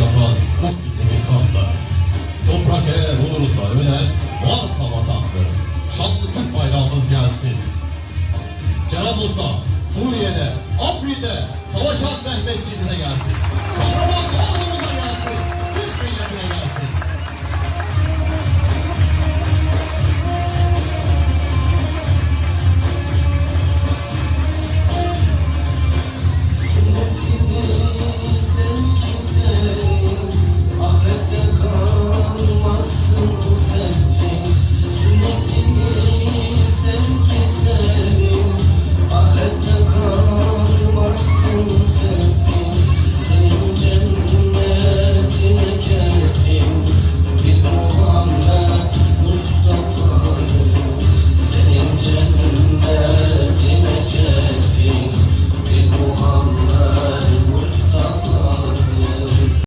yapan Moskin'deki kampta. Toprak eğer uğrunda ölen varsa vatandır. Şanlı Türk bayrağımız gelsin. Cenab-ı Usta, Suriye'de, Afrin'de savaşan Mehmetçiğimize gelsin. Kahraman